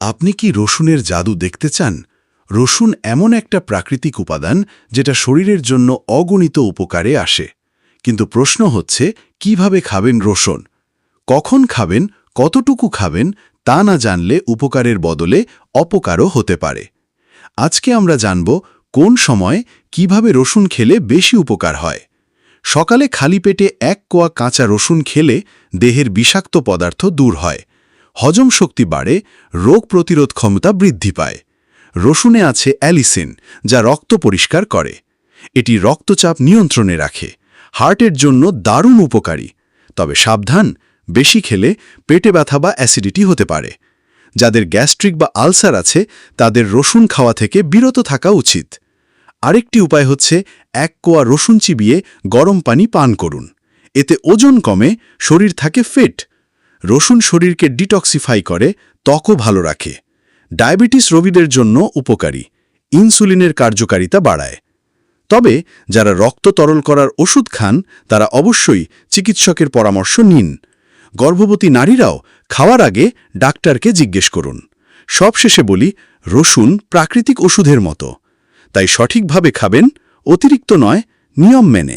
আপনি কি রসুনের জাদু দেখতে চান? রসুন এমন একটা প্রাকৃতিক উপাদান যেটা শরীরের জন্য অগণিত উপকারে আসে। কিন্তু প্রশ্ন হচ্ছে, কীভাবে খাবেন রসুন? কখন খাবেন? কতটুকু খাবেন? তা না জানলে উপকারের বদলে অপকারও হতে পারে। আজকে আমরা জানব কোন সময় কীভাবে রসুন খেলে বেশি উপকার হয়। সকালে খালি পেটে এক কোয়া কাঁচা রসুন খেলে দেহের বিষাক্ত পদার্থ দূর হয়। হজম শক্তি বাড়ে, রোগ প্রতিরোধ ক্ষমতা বৃদ্ধি পায়। রসুনে আছে অ্যালিসিন, যা রক্ত পরিষ্কার করে। এটি রক্তচাপ নিয়ন্ত্রণে রাখে, হার্টের জন্য দারুণ উপকারী। তবে সাবধান, বেশি খেলে পেটে ব্যথা বা অ্যাসিডিটি হতে পারে। যাদের গ্যাস্ট্রিক বা আলসার আছে, তাদের রসুন খাওয়া থেকে বিরত থাকা উচিত। আরেকটি উপায় হচ্ছে এক কোয়া রসুন চিবিয়ে গরম পানি পান করুন। এতে ওজন কমে, শরীর থাকে ফিট। রসুন শরীরকে ডিটক্সিফাই করে, ত্বকও ভালো রাখে। ডায়াবেটিস রোগীদের জন্য উপকারী। ইনসুলিনের কার্যকারিতা বাড়ায়। তবে, যারা রক্ত তরল করার ওষুধ খান, তারা অবশ্যই চিকিৎসকের পরামর্শ নিন। গর্ভবতী নারীরাও খাওয়ার আগে ডাক্তারকে জিজ্ঞেস করুন। সবশেষে বলি, রসুন প্রাকৃতিক ওষুধের মতো। তাই সঠিকভাবে খাবেন, অতিরিক্ত নয়, নিয়ম মেনে।